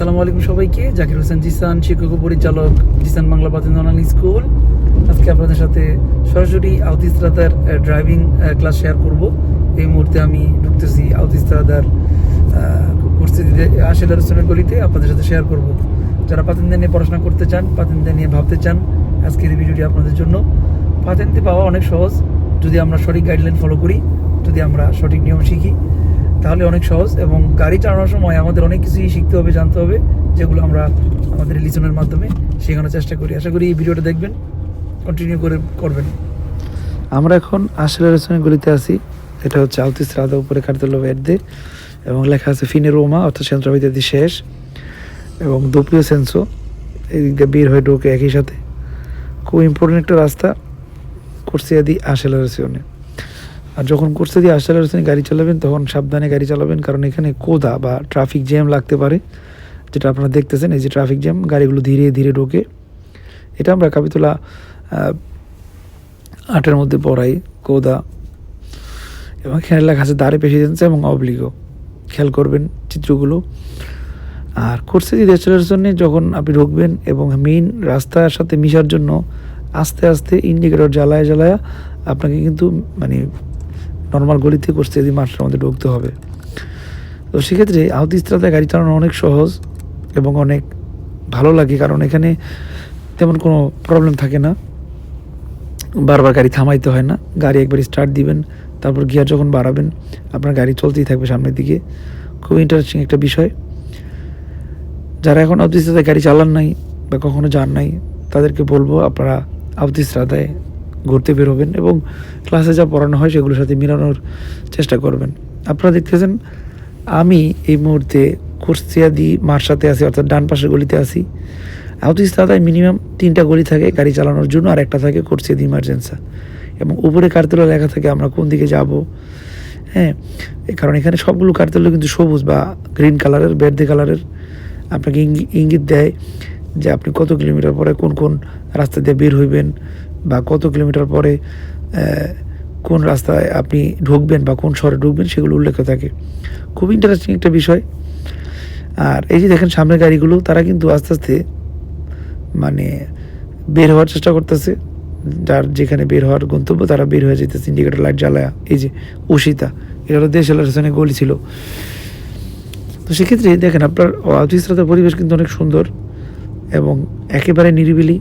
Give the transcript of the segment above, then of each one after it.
আসসালামু আলাইকুম সবাইকে। জাকির হোসেন জিসান, শিক্ষক পরিচালক জিসান বাংলা অনলাইন স্কুল। আজকে আপনাদের সাথে সরাসরি আউতিস্ত্রাদার ড্রাইভিং ক্লাস শেয়ার করব। এই মুহূর্তে আমি ঢুকতেছি আউতিস্ত্রাদার পরিস্থিতিতে আশেলার হোসেনের গলিতে আপনাদের সাথে শেয়ার করব। যারা পাতেন্দা নিয়ে পড়াশোনা করতে চান পাতেন্দা নিয়ে ভাবতে চান, আজকের এই ভিডিওটি আপনাদের জন্য। পাতেন্তে পাওয়া অনেক সহজ। যদি আমরা সঠিক গাইডলাইন ফলো করি, যদি আমরা সঠিক নিয়ম শিখি তাহলে অনেক সহজ এবং গাড়ি চালানোর সময় আমাদের অনেক কিছুই শিখতে হবে, জানতে হবে, যেগুলো আমরা আমাদের লিসনের মাধ্যমে শেখানোর চেষ্টা করি। আশা করি এই ভিডিওটা দেখবেন কন্টিনিউ করে করবেন। আমরা এখন আশলা রেস্টুরেন্ট গলিতে আছি। এটা হচ্ছে আলতিস রাধা উপরে কার্তেল ভেরদে এবং লেখা আছে, ফিনে রোমা অর্থাৎ সেন্ট্রাবিদ্যাদি শেষ এবং দোপিও সেন্সো, এই দিক দিয়ে বের হয়ে ঢোকে একই সাথে। খুব ইম্পর্টেন্ট একটা রাস্তা, কোর্সিয়াদি আশেলা রেস্টুরেন্টে আর যখন কোর্সে দিয়ে আসতে রাস্তায় গাড়ি চালাবেন, তখন সাবধানে গাড়ি চালাবেন, কারণ এখানে কোদা বা ট্রাফিক জ্যাম লাগতে পারে। যেটা আপনারা দেখতেছেন, এই যে ট্রাফিক জ্যাম গাড়িগুলো ধীরে ধীরে ঢোকে। এটা আমরা কাবিতলা আটের মধ্যে পড়াই, কোদা। এবং এখানে লেখা আছে, দাঁড়ে প্রেসিডেন্সি এবং অবলিগো খেয়াল করবেন চিত্রগুলো। আর কোর্সে দিয়ে দেশের জন্য যখন আপনি ঢুকবেন এবং মেইন রাস্তার সাথে মিশার জন্য আস্তে আস্তে ইন্ডিকেটর জ্বালায় জ্বালায় আপনাকে কিন্তু মানে নর্মাল গলিতে করছে যদি মাঠের মধ্যে ঢুকতে হবে। তো সেক্ষেত্রে আহত আউতিস্ত্রাতে গাড়ি চালানো অনেক সহজ এবং অনেক ভালো লাগে, কারণ এখানে তেমন কোনো প্রবলেম থাকে না। বারবার গাড়ি থামাইতে হয় না। গাড়ি একবার স্টার্ট দিবেন, তারপর গিয়ার যখন বাড়াবেন, আপনার গাড়ি চলতেই থাকবে সামনের দিকে। খুব ইন্টারেস্টিং একটা বিষয়। যারা এখন আউতিস্ত্রাতে গাড়ি চালান নাই বা কখনো যান নাই, তাদেরকে বলব আপনারা আউতিস্ত্রাতায় ঘুরতে বেরোবেন এবং ক্লাসে যা পড়ানো হয় সেগুলোর সাথে মিলানোর চেষ্টা করবেন। আপনারা দেখতেছেন, আমি এই মুহূর্তে কোর্সিয়াদি মার সাথে আছি, অর্থাৎ ডান পাশের গলিতে আছি। আউতিস্তাদায় মিনিমাম তিনটা গলি থাকে গাড়ি চালানোর জন্য, আর একটা থাকে কোর্সিয়াদি ইমার্জেন্সা এবং উপরে কার্তেলা লেখা থাকে আমরা কোন দিকে যাব। হ্যাঁ কারণ এখানে সবগুলো কার্তেলো কিন্তু সবুজ বা গ্রিন কালারের বের্দে কালারের আপনাকে ইঙ্গি- ইঙ্গিত দেয় যে আপনি কত কিলোমিটার পরে কোন কোন রাস্তা দিয়ে বের হইবেন। বা কত কিলোমিটার পরে কোন রাস্তায় আপনি ঢুকবেন বা কোন শহরে ঢুকবেন সেগুলো উল্লেখ থাকে। খুব ইন্টারেস্টিং একটা বিষয়। আর এই যে দেখেন সামনের গাড়িগুলো, তারা কিন্তু আস্তে আস্তে মানে বের হওয়ার চেষ্টা করতেছে। যার যেখানে বের হওয়ার গন্তব্য, তারা বের হয়ে যেতেছে ইন্ডিকেটর লাইট জ্বালায়া। এই যে উষিতা এটা হলো দেশ এলাকার গলি ছিল। তো সেক্ষেত্রে দেখেন আপনার অতিস্রাতের পরিবেশ কিন্তু অনেক সুন্দর এবং একেবারে নিরিবিলি।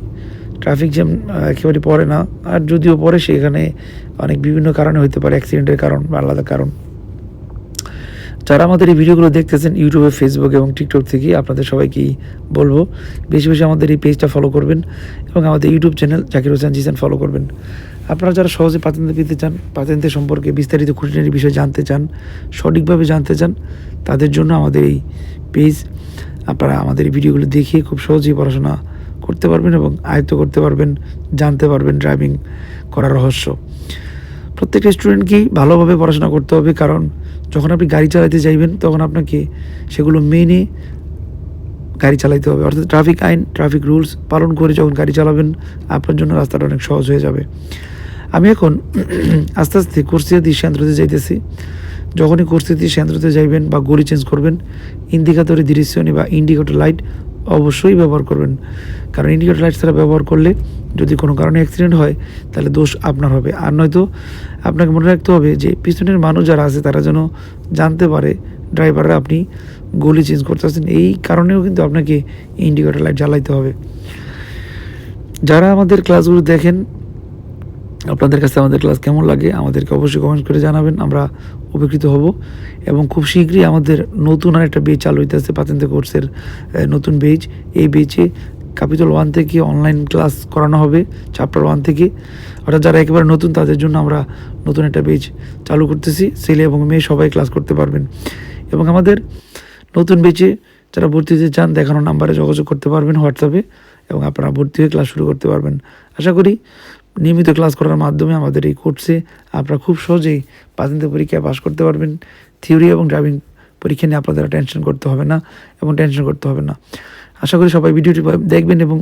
ট্রাফিক জ্যাম একেবারে পড়ে না। আর যদিও পড়ে, সেখানে অনেক বিভিন্ন কারণে হতে পারে অ্যাক্সিডেন্টের কারণ বা আলাদা কারণ। যারা আমাদের এই ভিডিওগুলো দেখতেছেন ইউটিউবে ফেসবুক এবং টিকটক থেকে আপনাদের সবাইকেই বলব, বেশি বেশি আমাদের এই পেজটা ফলো করবেন এবং আমাদের YouTube channel Zakir Hossain Jisan follow করবেন। আপনারা যারা সহজে পাতেন্তে পেতে চান পাতেন্তের সম্পর্কে বিস্তারিত খুঁটিনাটি বিষয়ে জানতে চান, সঠিকভাবে জানতে চান, তাদের জন্য আমাদের এই পেজ আপনারা আমাদের এই ভিডিওগুলো দেখে খুব সহজেই পড়াশোনা করতে পারবেন এবং আয়ত্ত করতে পারবেন, জানতে পারবেন ড্রাইভিং করার রহস্য। প্রত্যেকটা স্টুডেন্টকেই ভালোভাবে পড়াশোনা করতে হবে? কারণ যখন আপনি গাড়ি চালাতে যাইবেন, তখন আপনাকে সেগুলো মেনে গাড়ি চালাইতে হবে। অর্থাৎ ট্রাফিক আইন ট্রাফিক রুলস পালন করে যখন গাড়ি চালাবেন, আপনার জন্য রাস্তাটা অনেক সহজ হয়ে যাবে। আমি এখন আস্তে আস্তে কুর্সিয়াদি সেন্দ্রতে যাইতেছি। যখনই কুর্সিয়াদি সেন্দ্রতে যাইবেন বা গড়ি চেঞ্জ করবেন ইন্ডিকেটরে দৃশ্যনি বা ইন্ডিকেটর লাইট অবশ্যই ব্যবহার করবেন। কারণ ইন্ডিকেটর লাইট ছাড়া ব্যবহার করলে যদি কোনো কারণে অ্যাক্সিডেন্ট হয়, তাহলে দোষ আপনার হবে। আর নয়তো আপনাকে মনে রাখতে হবে যে, পিছনের মানুষ যারা আছে, তারা যেন জানতে পারে ড্রাইভাররা আপনি গলি চেঞ্জ করতে আসছেন এই কারণেও কিন্তু আপনাকে ইন্ডিকেটর লাইট জ্বালাইতে হবে। যারা আমাদের ক্লাসগুলো দেখেন আপনাদের কাছে আমাদের ক্লাস কেমন লাগে, আমাদেরকে অবশ্যই কমেন্ট করে জানাবেন, আমরা উপকৃত হব। এবং খুব শীঘ্রই আমাদের নতুন আর একটা বেচ চালু হইতেছে পাতেন্তে কোর্সের নতুন বেচ এই বেচে ক্যাপিটাল ওয়ান থেকে অনলাইন ক্লাস করানো হবে চ্যাপ্টার ওয়ান থেকে। অর্থাৎ যারা একেবারে নতুন, তাদের জন্য আমরা নতুন একটা বেচ চালু করতেছি। ছেলে এবং মেয়ে সবাই ক্লাস করতে পারবেন। এবং আমাদের নতুন বেচে যারা ভর্তি হতে চান, দেখানো নাম্বারে যোগাযোগ করতে পারবেন হোয়াটসঅ্যাপে এবং আপনারা ভর্তি হয়ে ক্লাস শুরু করতে পারবেন। আশা করি নিয়মিত ক্লাস করার মাধ্যমে আমাদের এই কোর্সে আপনারা খুব সহজেই পাঁচ পরীক্ষায় পাশ করতে পারবেন। থিওরি এবং ড্রাইভিং পরীক্ষা নিয়ে আপনাদের টেনশন করতে হবে না এবং টেনশন করতে হবে না। আশা করি সবাই ভিডিওটি দেখবেন এবং